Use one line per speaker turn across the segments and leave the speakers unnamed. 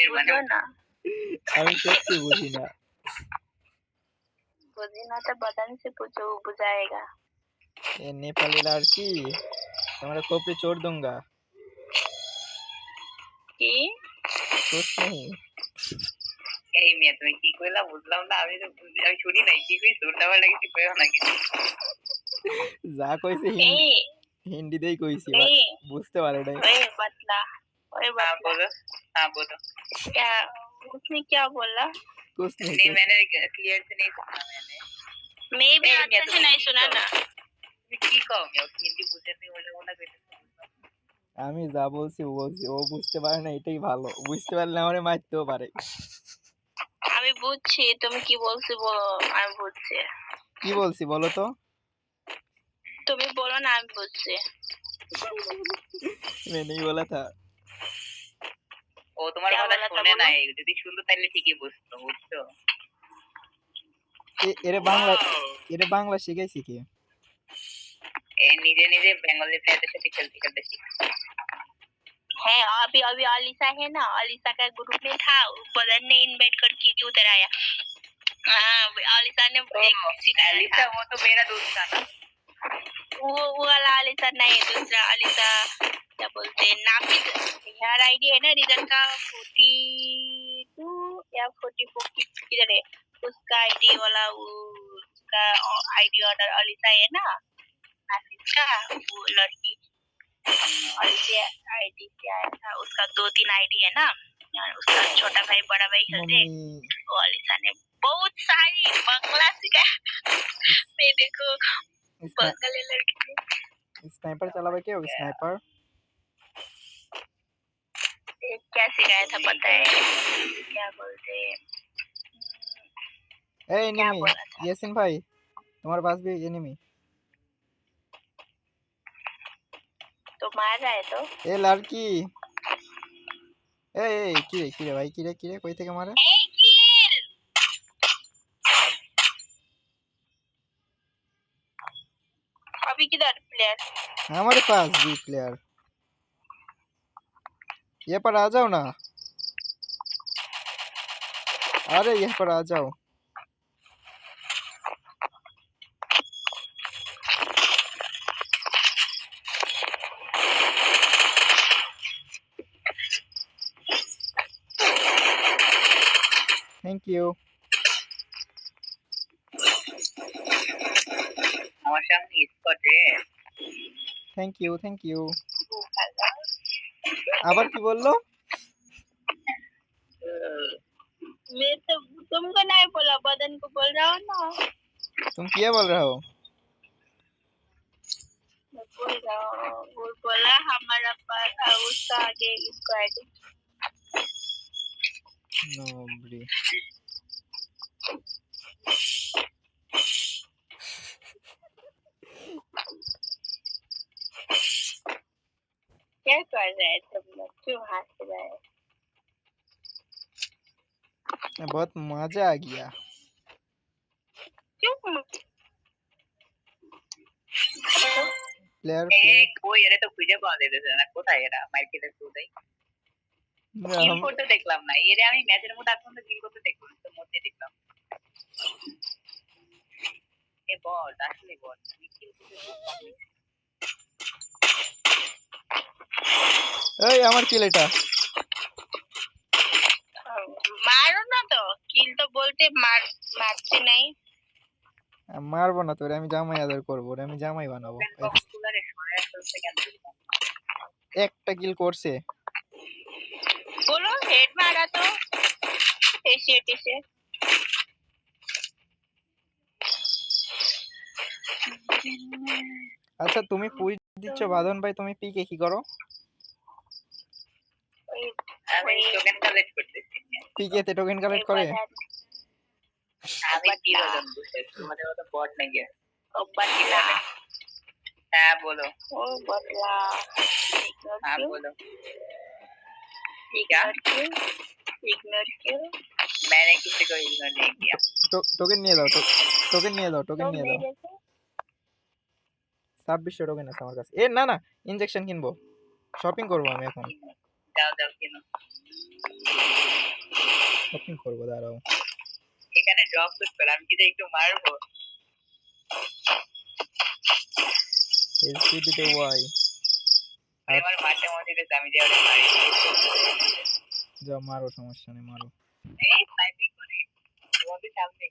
এর মানে
বুঝো না
আমি সত্যি বুঝি না
बुझी ना तो बदन से पूछो वो बुझाएगा
ये नेपाली लड़की तुम्हारा खोपड़ी छोड़ दूंगा
কি
कुछ नहीं
এই মেয়ে তুমি কি কইলা বুঝলাম না আমি তো বুঝ- আমি শুনি নাই কি কইছো উল্টা পাল্টা কিছু কইও না কিন্তু
যা কইছে হিন্দি
ए
হিন্দিতেই কইছি
ए
বুঝতে পারে নাই
ओए बतला ओए
हाँ
बतला
बोलो हाँ बोलो
क्या उसने क्या बोला
कुछ नहीं
नहीं
कुछ-
मैंने क्लियर से नहीं सुना मैंने
मैं भी
ए,
अच्छे
मैं
से
तो
नहीं सुना ना
তুমি কি কও মেয়ে ওকে হিন্দি বুঝতে তুমি বলে ওনা কইতে
আমি যা বলছি ও বলছি ও বুঝতে পারে না এটাই ভালো বুঝতে পারলে আমারে মারতেও পারে
আমি বুঝছি তুমি কি বলছো বলো আমি বুঝছি
কি বলছি বলো তো
তুমি বলো না আমি বুঝছি
मैंने ही बोला था
ও তোমার
क्या
কথা
बोला था
শুনে
बोलो?
নাই যদি শুনতো তাহলে ঠিকই বুঝতো বুঝছো
এ- এরে বাংলা
Wow!
এরে বাংলা শিখাইছি কি
এ নিজে নিজে বেঙ্গলি প্লেয়ারদের সাথে খেলতে খেলতে শিখছে
है अभी अभी अलीसा है ना अलीसा का ग्रुप में था बदन ने इनवाइट करके उधर आया हाँ अलीसा ने एक सिखाया
एलिसा
था
वो तो मेरा दोस्त था ना
वो वो वाला अलीसा नहीं दूसरा अलीसा क्या बोलते हैं नापित हेयर आईडी है ना रिजन का फोर्टी टू या फोर्टी फोर किधर है उसका आईडी वाला वो उसका आईडी ऑर्डर अलीसा है ना नापित का वो लड़की अलीसा आईडी से आया था उसका दो तीन आईडी है ना उसका छोटा भाई बड़ा भाई खेलते वो अलीसा ने बहुत सारी बंगला सिखाया मेरे को
स्नाइपर चला भाई क्या?
स्नाइपर। क्या सिखाया था पता है? क्या बोलते
ए एनिमी यसिन भाई तुम्हारे पास भी एनिमी?
तो मार रहा है तो?
ए लड़की। ए ए किरे किरे भाई किरे किरे कोई थे के
मारे ए अभी किधर प्लेयर
हमारे पास भी प्लेयर ये पर आ जाओ ना। अरे, यहाँ पर आ जाओ। Thank you
আমার সামনে স্কট রে
थैंक यू थैंक यू আবার কি বললো
मैं तो तुमको नहीं बोला बदन को बोल रहा हूँ ना
तुम क्या बोल रहे हो
मैं बोल रहा हूँ वो बोला हमारा पास आ, उसका आगे इसको आईडी
नो ब्री
क्या कर रहे हैं तुम लोग क्यों हंस रहे हैं
बहुत मजा आ गया
क्यों
प्लेयर
এ কই এরে তো খুঁজে পাওয়া যাইতেছে না কোথায় এরা মাইকেলে কোথায় কিল
हम
করতে দেখলাম না এরে আমি ম্যাচের মধ্যে এখন কিল করতে দেখলাম তো মধ্যে দেখলাম এ বট আসলে বট আমি কিল করতে
এই আমার কিল এটা।
মারো না তো। কিল তো বলতে মার মারছি নাই।
হ্যাঁ, মারবো না তোরে আমি জামাই আদর করব আমি জামাই বানাবো। একটা কিল করছে।
বলো হেড মারা তো। এসে এসে।
আচ্ছা তুমি পুই দিচ্ছ বাদন ভাই তুমি পিকে কি করো?
আমি
वही-
টোকেন কালেক্ট করতেছি
পিকে তে টোকেন কালেক্ট
एक
করে
बदन
আমি কি বললাম বুঝতে তোমাদের মতো বট নাকি
ओ बदला
হ্যাঁ বলো
ओ बदला
হ্যাঁ
इग्नोर
बोलो
क्यों इग्नोर क्यों इग्नोर क्यों
मैंने किसी को इग्नोर नहीं किया
টোকেন নিয়ে দাও টোকেন নিয়ে দাও টোকেন
तो
নিয়ে দাও
मेरे से
ছাব্বিশশো টোকেন আছে আমার কাছে এ না না ইনজেকশন কিনবো শপিং করবো আমি এখন
जाओ जाओ किनो
শপিং করব দাঁড়াও।
এখানে ড্রপ শুট করে আমি কি একটু মারবো?
এসপি দিতে ওয়াই
আমার মাঠে মধ্যে দিতেছে আমি যে ওটা মারি।
যা মারো সমস্যা নেই মারো।
এই টাইপিং করে। তোমাদের সামনে।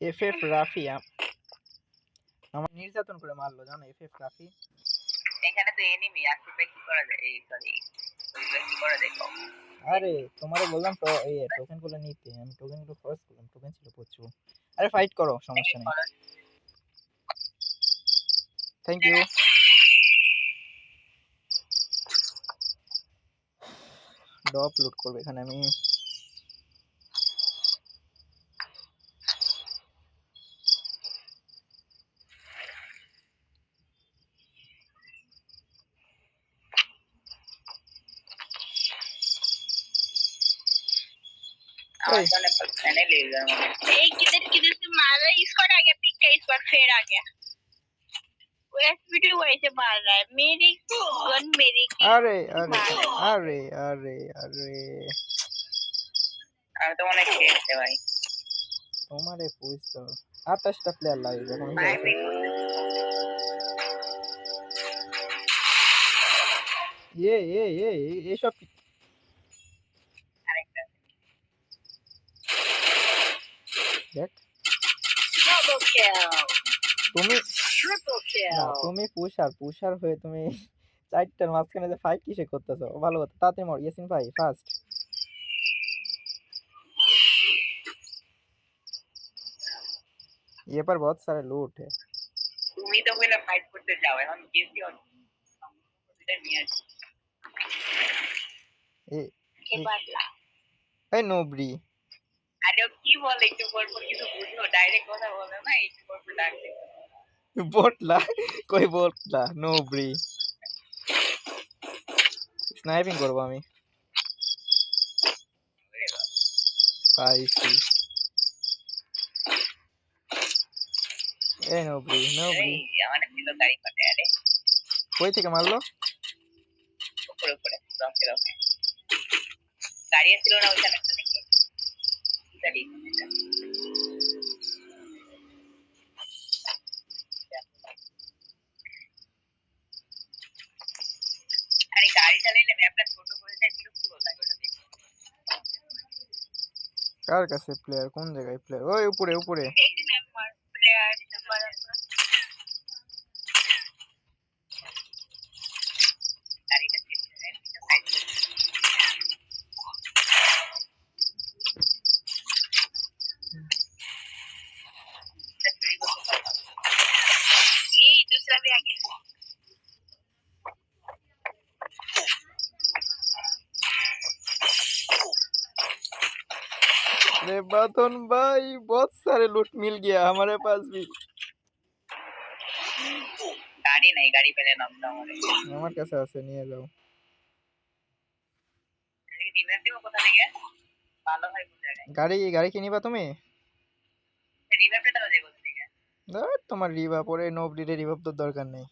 এফ এফ রাফি আমার নির্যাতন করে মারলো জানো এফ এফ রাফি
এখানে তো এনিমি ভাই কি করা যায়? এই সরি কি করা যায়?
আরে তোমারে বললাম তো এই টোকেনগুলো নিতে। আমি টোকেনগুলো খরচ করলাম টোকেন ছিল প্রচুর। আরে ফাইট করো সমস্যা নেই। থ্যাংক ইউ ডপ লুট করবে এখানে আমি
আমার
ओए।
ফোনে ফ্যানে লেগে যায়
एक किधर किधर से मार रहा है इस बार आ गया पिक का इस बार फिर आ गया वो एसपीडी वैसे मार रहा है मेरी गन मेरी की
আরে আরে আরে আরে আরে
আমি তো মনে হয় খেলতে ভাই
তোমারে পুইস্ট আঠাশটা প্লেয়ার লাগে যখন আমি যাচ্ছি।
স্নাইপিং
এ এ এ এ- এসব দেখ
डबल किल
তুমি
ट्रिपल
না তুমি পুষার পুষার হয়ে তুমি চারটার মাঝখানে যে ফাইট কিসে করতেছো ভালো কথা তাড়াতাড়ি মর ইয়াসিন ভাই ফার্স্ট ये पर बहुत सारे लूट है
তুমি তো বলে ফাইট করতে যাও এখন গেছি অন এটা নিয়ে আসি আরে কি বলে একটু পর পর কিছু বুঝলো ডাইরেক্ট কথা বলে না একটু পর পর বটলা?
কই বটলা? নো ব্রি স্নাইপিং করব আমি। পাইছি এই নো ব্রি
নো ব্রি আমার গাড়ি আরে।
কই থেকে মারলো?
উপরে উপরে গাড়ি ছিল না ওইখানে। একটা নাকি গাড়ি এটা। আরে গাড়ি চালাইলে ম্যাপটা ছোট করে দেয় বিরক্ত লাগে ওটা দেখতে
কার কাছে প্লেয়ার কোন জায়গায় প্লেয়ার ওই উপরে উপরে बातन भाई बहुत सारे लूट मिल गया हमारे पास भी
গাড়ি নাই গাড়ি পেলে নামতো আমাদের
আমার কাছে আছে নিয়ে যাও
রিভার দিব কোথা থেকে ভালো হয় কোন জায়গায়
গাড়ি গাড়ি কিনিবা তুমি
রিভার পেতে হবে কোথা থেকে
ধর তোমার রিভাব পরে নোবডিরে রিভাব তো দরকার নেই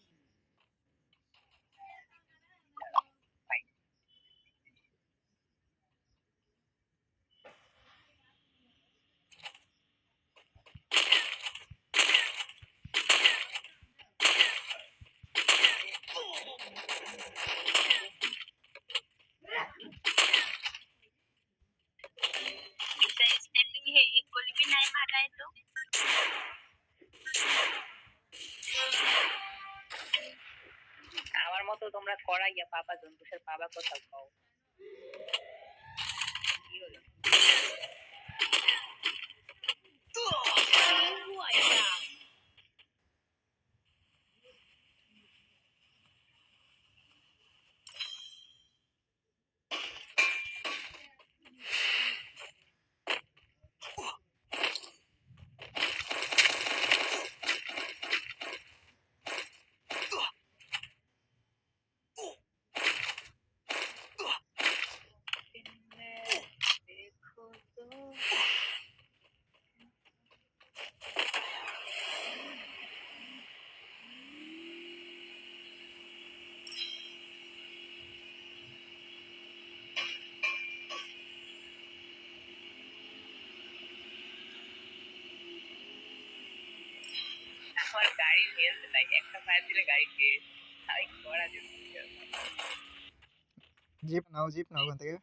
তোমরা করাইয়া পাবা জন্তুষের পাবা কোথাও পাও কি হলো গাড়ির হেলথ নাই একটা ফায়ার দিলে গাড়ি শেষ আমি করা যেত।
জিপ নাও জিপ নাও ওখান থেকে।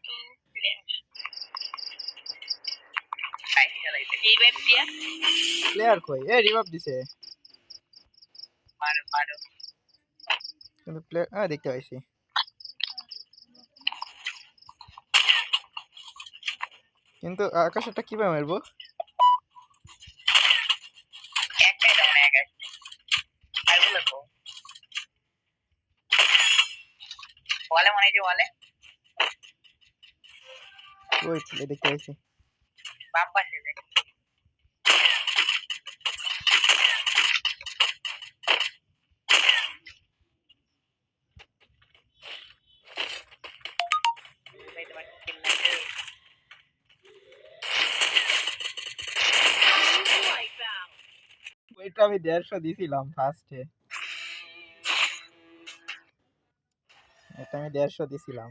প্লেয়ার? কই? এ রিভাইভ দিছে।
মারো মারো
কিন্তু প্লেয়ার হ্যাঁ দেখতে পাইছি। কিন্তু আকাশটা কীভাবে মারবো
একটাই দাও না এক আছে আর বলো তো যে
ওই দেখতে পাইছি
বাম পাশে
আমি দেড়শো দিছিলাম ফার্স্টে এটা আমি দেড়শো দিছিলাম।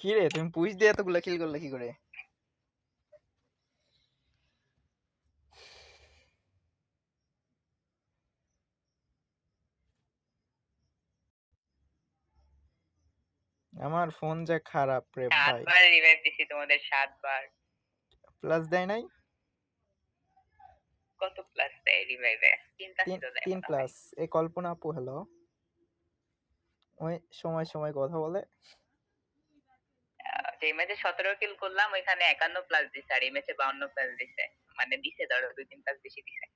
কি রে তুমি পুষ দিয়ে এতগুলো কিল করলে কি করে? আমার ফোন যে খারাপ রে ভাই।
সাতবার রিভাইভ দিছি তোমাদের সাতবার।
প্লাস দেয় নাই?
কত দেয় রিভাইভে
তিন। প্লাস এই কল্পনা আপু হ্যালো ওই সময় সময় কথা বলে।
যে ম্যাচে সতেরো কিল করলাম ওইখানে একান্ন প্লাস দিছে আর এই ম্যাচে বাউন্ন প্লাস দিছে। মানে দিছে ধরো দুই তিন প্লাস বেশি দিছে।